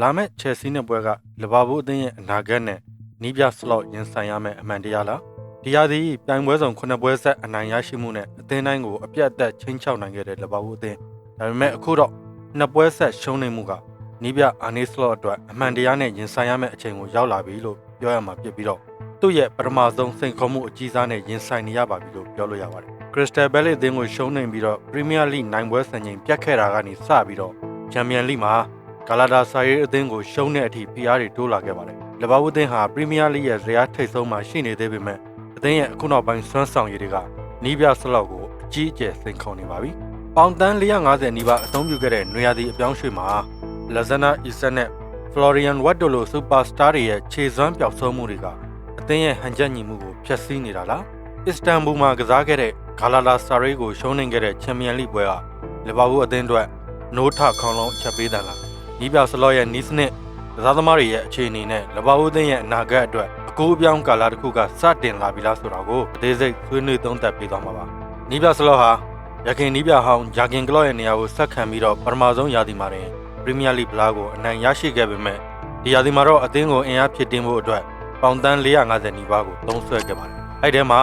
လာမယ့်ချယ်ဆီနဲ့ပွဲကလဘာဘူးအသင်းရဲ့အနာဂတ်နဲ့နီးပြစလော့ရင်ဆိုင်ရမယ့်အမှန်တရားလားဒီဟာဒီပြိုင်ပွဲဆောင်ခုနှစ်ပွဲဆက်အနိုင်ရရှိမှုနဲ့အသင်းတိုင်းကိုအပြတ်အသက်ချင်းချောက်နိုင်ခဲ့တဲ့လဘာဘူးအသင်းဒါပေမဲ့အခုတော့နှစ်ပွဲဆက်ရှုံးနေမှုကနီးပြအာနီစလော့အတွက်အမှန်တရားနဲ့ရင်ဆိုင်ရမယ့်အချိန်ကိုရောက်လာပြီလို့ပြောရမှာဖြစ်ပြီးတော့သူ့ရဲ့ပထမဆုံးစိန်ခေါ်မှုအကြီးစားနဲ့ရင်ဆိုင်နေရပါပြီလို့ပြောလို့ရပါတယ်ခရစ္စတယ်ဘယ်လီအသင်းကိုရှုံးနေပြီးတော့ပရီးမီးယားလိနိုင်ပွဲစံချိန်ပြတ်ခဲ့တာကနေစပြီးတော့ချန်ပီယံလိမှာ ဂလာတာဆာရီအသင်းကိုရှုံးတဲ့အထိ PR တွေတိုးလာခဲ့ပါတယ်။လဘာဝအသင်းဟာပရီးမီးယားလိရဲ့ဇယားထိပ်ဆုံးမှာရှိနေသေးပေမဲ့အသင်းရဲ့အခုနောက်ပိုင်းစွမ်းဆောင်ရည်တွေကနီးပြဆလောက်ကိုအကြီးအကျယ်စိန်ခေါ်နေပါပြီ။ပေါင်တန်း450နီးပါးအသုံးပြုခဲ့တဲ့နွေရာသီအပြောင်းရွှေ့မှာလာဇနာအီဆန်နဲ့ Florian Watt တို့လိုစူပါစတာတွေရဲ့ခြေစွမ်းပျောက်ဆုံးမှုတွေကအသင်းရဲ့ဟန်ချက်ညီမှုကိုဖျက်ဆီးနေတာလား။အစ္စတန်ဘူမှာကစားခဲ့တဲ့ဂါလာလာဆာရီကိုရှုံးနိမ့်ခဲ့တဲ့ချန်ပီယံလိပွဲကလဘာဝအသင်းအတွက်နိုးထခေါင်းလုံးချက်ပေးတယ်လား။ နီးပြဆလော့ရဲ့နီးစနစ်ကစားသမားတွေရဲ့အခြေအနေနဲ့လဘာဝအသင်းရဲ့အနာဂတ်အတွက်အကူအပြောင်းကာလတစ်ခုကစတင်လာပြီလားဆိုတာကိုအသေးစိတ်ဆွေးနွေးသုံးသပ်ပေးသွားမှာပါ။နီးပြဆလော့ဟာရခင်နီးပြဟောင်းဂျာကင်ကလော့ရဲ့နေရာကိုဆက်ခံပြီးတော့ပထမဆုံးရာသီမှာတင်ပရီးမီးယားလိဗလာကိုအနိုင်ရရှိခဲ့ပေမဲ့ဒီရာသီမှာတော့အသင်းကိုအင်အားဖြစ်တင်ဖို့အတွက်ပေါင်တန်း450နီးပါးကိုသုံးစွဲခဲ့ပါတယ်။အဲ့ဒီမှာ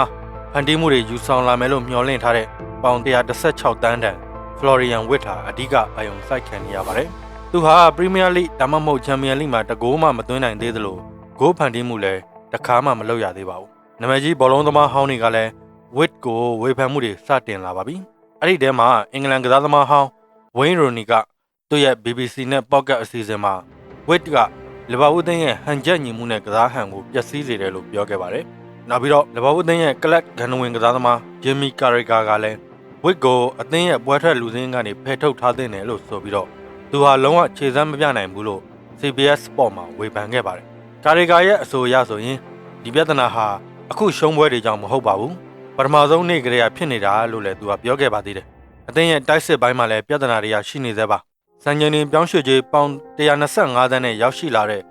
ဖန်တီးမှုတွေယူဆောင်လာမယ်လို့မျှော်လင့်ထားတဲ့ပေါင်116တန်းတန် Florian Witt ဟာအဓိကအယုံစိုက်ခံနေရပါတယ်။ သူဟာပရီးမီးယားလိဒါမှမဟုတ်ချန်ပီယံလိမှာတကိုးမှမသွင်းနိုင်သေးသလိုဂိုးဖန်တီးမှုလည်းတစ်ခါမှမလုပ်ရသေးပါဘူး။နာမည်ကြီးဘောလုံးသမားဟောင်းတွေကလည်း Witt ကိုဝေဖန်မှုတွေစတင်လာပါပြီ။အဲ့ဒီထဲမှာအင်္ဂလန်ကစားသမားဟောင်း Wayne Rooney ကသူ့ရဲ့ BBC နဲ့ Pocket အစီအစဉ်မှာ Witt ကလီဗာပူးအသင်းရဲ့ဟန်ချက်ညီမှုနဲ့ကစားဟန်ကိုပျက်စီးစေတယ်လို့ပြောခဲ့ပါတယ်။နောက်ပြီးတော့လီဗာပူးအသင်းရဲ့ကလပ်ဂန်နဝင်ကစားသမားဂျင်မီကာရီကာကလည်းဝစ်ကိုအသင်းရဲ့ပွဲထွက်လူစင်းကနေဖယ်ထုတ်ထားတဲ့တယ်လို့ဆိုပြီးတော့ သူဟာလုံးဝခြေစမ်းမပြနိုင်ဘူးလို့ CBS Sport မှာဝေဖန်ခဲ့ပါတယ်။ကာရီကာရဲ့အဆိုအရဆိုရင်ဒီပြဿနာဟာအခုရှုံးပွဲတွေကြောင့်မဟုတ်ပါဘူး။ပထမဆုံးနေ့ကလေးကဖြစ်နေတာလို့လည်းသူကပြောခဲ့ပါသေးတယ်။အသင်းရဲ့တိုက်စစ်ပိုင်းမှာလည်းပြဿနာတွေကရှိနေသေးပါ။စံချိန်တင်ပြောင်းရွှေ့ခြင်းပေါင်125သန်းနဲ့ရောက်ရှိလာတဲ့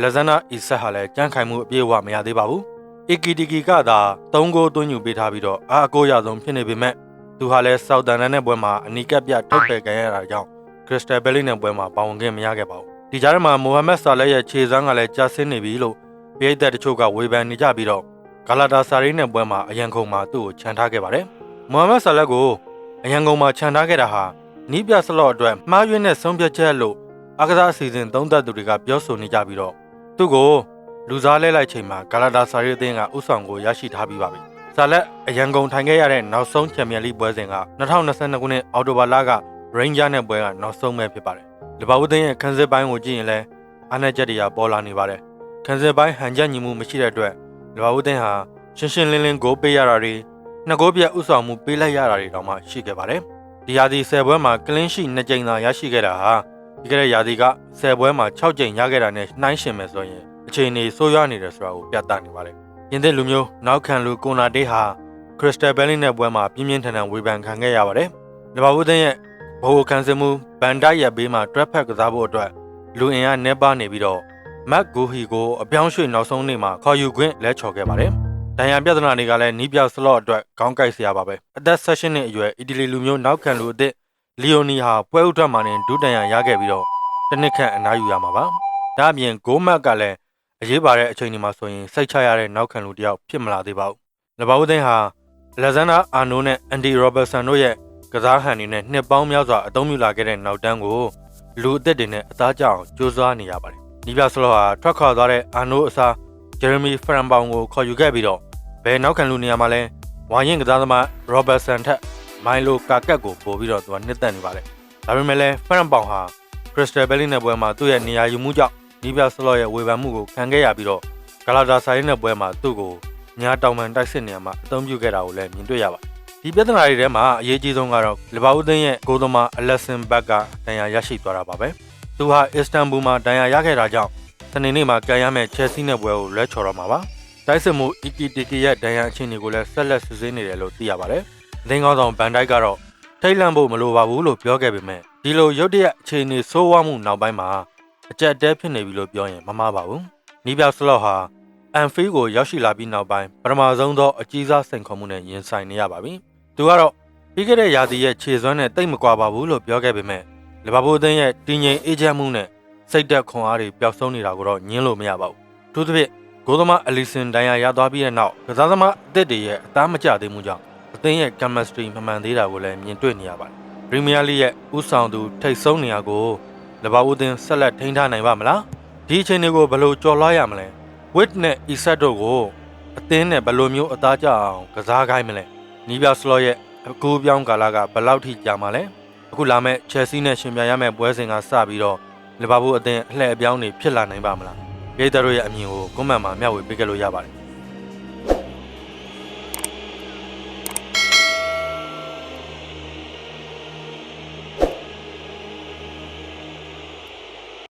လက်ဇနာအီဆက်ဟာလည်းကြမ်းခိုင်မှုအပြည့်အဝမရသေးပါဘူး။အီကီတီကီကသာ၃ဂိုးသွင်းယူပေးထားပြီးတော့အာအကိုရဆုံးဖြစ်နေပေမဲ့သူဟာလည်းဆောက်တန်နန်နဲ့ပွဲမှာအနီးကပ်ပြထုတ်ပယ်ခံရတာကြောင့် ခရစ္စတယ်ဘယ်လီနဲ့ပွဲမှာပါဝင်ခွင့်မရခဲ့ပါဘူး။ဒီကြားထဲမှာမိုဟမ်မက်ဆာလက်ရဲ့ခြေစွမ်းကလည်းကျဆင်းနေပြီလို့ပြည်သက်တချို့ကဝေဖန်နေကြပြီးတော့ဂါလာတာဆာရီနဲ့ပွဲမှာအရန်ခုံမှာသူ့ကိုခြံထားခဲ့ပါတယ်။မိုဟမ်မက်ဆာလက်ကိုအရန်ခုံမှာခြံထားခဲ့တာဟာနီးပြဆလော့အတွက်မှားယွင်းတဲ့ဆုံးဖြတ်ချက်လို့အကစားအစီအစဉ်သုံးသပ်သူတွေကပြောဆိုနေကြပြီးတော့သူ့ကိုလူစားလဲလိုက်ချိန်မှာဂါလာတာဆာရီအသင်းကဥဆောင်ကိုရရှိထားပြီးပါပြီ။ဆာလက်အရန်ကုန်ထိုင်ခဲ့ရတဲ့နောက်ဆုံးချန်ပီယံလိပွဲစဉ်က2022ခုနှစ်အောက်တိုဘာလက ရိန်းဂျာနဲ့ပွဲကနောက်ဆုံးပဲဖြစ်ပါတယ်။လီဗာပူးသင်းရဲ့ခန်းစစ်ပိုင်းကိုကြည့်ရင်လည်းအားနည်းချက်တွေကပေါ်လာနေပါတယ်။ခန်းစစ်ပိုင်းဟန်ချက်ညီမှုမရှိတဲ့အတွက်လီဗာပူးသင်းဟာရှင်းရှင်းလင်းလင်းဂိုးပေးရတာတွေနှစ်ဂိုးပြတ်ဥဆောင်မှုပေးလိုက်ရတာတွေတောင်မှရှိခဲ့ပါတယ်။ဒီရာသီ10ပွဲမှာကလင်းရှိ2ကြိမ်သာရရှိခဲ့တာဟာဒီကနေ့ရာသီက10ပွဲမှာ6ကြိမ်ရခဲ့တာနဲ့နှိုင်းယှဉ်မယ်ဆိုရင်အခြေအနေဆိုးရွားနေတယ်ဆိုတာကိုပြသနေပါတယ်။ယင်းတဲ့လူမျိုးနောက်ခံလူကိုနာတေးဟာခရစ္စတယ်ဘယ်လင်းနဲ့ပွဲမှာပြင်းပြင်းထန်ထန်ဝေဖန်ခံခဲ့ရပါတယ်။လဘာဘူးသင်းရဲ့ ဘိုးကန်စမှုဘန်တိုက်ရဲ့ဘေးမှာတွက်ဖက်ကစားဖို့အတွက်လူအင်အားနှဲပါနေပြီးတော့မတ်ဂိုဟီကိုအပြောင်းရွှေ့နောက်ဆုံးနေ့မှာခေါ်ယူခွင့်လဲချော်ခဲ့ပါတယ်။ဒဏ်ရာပြဿနာတွေကလည်းနီးပြောက်စလော့အတွက်ခေါင်းကိုက်စရာပါပဲ။အသက်16နှစ်အရွယ်အီတလီလူမျိုးနောက်ခံလူအသစ်လီယိုနီဟာပွဲဥထွက်မှာနဲ့ဒုတန်ရရခဲ့ပြီးတော့တစ်နှစ်ခန့်အနားယူရမှာပါ။ဒါအပြင်ဂိုးမတ်ကလည်းအရေးပါတဲ့အချိန်ဒီမှာဆိုရင်စိတ်ချရတဲ့နောက်ခံလူတစ်ယောက်ဖြစ်မလာသေးပါဘူး။လဘာဦးသိန်းဟာလက်ဇန်နာအာနိုနဲ့အန်ဒီရောဘတ်ဆန်တို့ရဲ့ ကစားဟန်တွေနဲ့နှစ်ပေါင်းများစွာအသုံးပြုလာခဲ့တဲ့နောက်တန်းကိုလူအသက်တွေနဲ့အသားကျအောင်ကြိုးစားနေရပါတယ်။နီးပြဆလောဟာထွက်ခွာသွားတဲ့အာနိုအစားဂျယ်ရမီဖရန်ပေါင်ကိုခေါ်ယူခဲ့ပြီးတော့ဘယ်နောက်ခံလူနေရာမှာလဲဝါရင်ကစားသမားရောဘတ်ဆန်ထက်မိုင်လိုကာကတ်ကိုပို့ပြီးတော့သူကနှစ်သက်နေပါတယ်။ဒါပေမဲ့လည်းဖရန်ပေါင်ဟာခရစ္စတယ်ဘယ်လီနဲ့ပွဲမှာသူ့ရဲ့နေရာယူမှုကြောင့်နီးပြဆလော့ရဲ့ဝေဖန်မှုကိုခံခဲ့ရပြီးတော့ဂလာတာဆိုင်နဲ့ပွဲမှာသူ့ကိုညာတောင်ပန်တိုက်စစ်နေရာမှာအသုံးပြုခဲ့တာကိုလည်းမြင်တွေ့ရပါတယ်။ ဒီပြဿနာတွေထဲမှာအရေးကြီးဆုံးကတော့လီဗာပူးသင်းရဲ့ဂိုးသမားအလက်ဆင်ဘက်ကဒဏ်ရာရရှိသွားတာပါပဲ။သူဟာအစ္စတန်ဘူမှာဒဏ်ရာရခဲ့တာကြောင့်စနေနေ့မှာကန်ရမယ့်ချယ်ဆီနဲ့ပွဲကိုလွဲချော်တော့မှာပါ။တိုက်စစ်မှုအီကီတီကီရဲ့ဒဏ်ရာအခြေအနေကိုလည်းဆက်လက်စစ်ဆေးနေတယ်လို့သိရပါတယ်။အသင်းကောင်းဆောင်ဘန်တိုက်ကတော့ထိတ်လန့်ဖို့မလိုပါဘူးလို့ပြောခဲ့ပေမဲ့ဒီလိုရုတ်တရက်အခြေအနေဆိုးဝါးမှုနောက်ပိုင်းမှာအကြက်တဲဖြစ်နေပြီလို့ပြောရင်မမှားပါဘူး။နီးပြောက်စလော့ဟာအန်ဖီကိုရောက်ရှိလာပြီးနောက်ပိုင်းပထမဆုံးသောအကြီးစားစိန်ခေါ်မှုနဲ့ရင်ဆိုင်နေရပါပြီ။ သူကတော့ပြီးခဲ့တဲ့ရာသီရဲ့ခြေစွမ်းနဲ့တိတ်မကွာပါဘူးလို့ပြောခဲ့ပေမဲ့လီဗာပူးအသင်းရဲ့တည်ငြိမ်အေးချမ်းမှုနဲ့စိတ်သက်ခွန်အားတွေပျောက်ဆုံးနေတာကိုတော့ညင်းလို့မရပါဘူး။ထို့သဖြင့်ဂိုးသမားအလီဆန်ဒိုင်ယာရသွားပြီးတဲ့နောက်ကစားသမားအသစ်တွေရဲ့အသားမကျသေးမှုကြောင့်အသင်းရဲ့ chemistry မမှန်သေးတာကိုလည်းမြင်တွေ့နေရပါတယ်။ Premier League ရဲ့ဥဆောင်သူထိတ်ဆုံးနေရာကိုလဘာဦးအသင်းဆက်လက်ထိန်းထားနိုင်ပါမလား။ဒီအချိန်တွေကိုဘယ်လိုကျော်လွှားရမလဲ။ Wit နဲ့ Isak တို့ကိုအသင်းနဲ့ဘယ်လိုမျိုးအသားကျအောင်ကစားခိုင်းမလဲ။ နီးပြစလော့ရဲ့အကူပြောင်းကာလကဘယ်လောက်ထိကြာမှာလဲ။အခုလာမဲ့ Chelsea နဲ့ရှင်ပြိုင်ရမယ့်ပွဲစဉ်ကစပြီးတော့လီဗာပူးအသင်းအလှည့်အပြောင်းတွေဖြစ်လာနိုင်ပါမလား။ပြည်သူတို့ရဲ့အမြင်ကိုကွန်မန့်မှာမျှဝေပေးကြလို့ရပါတယ်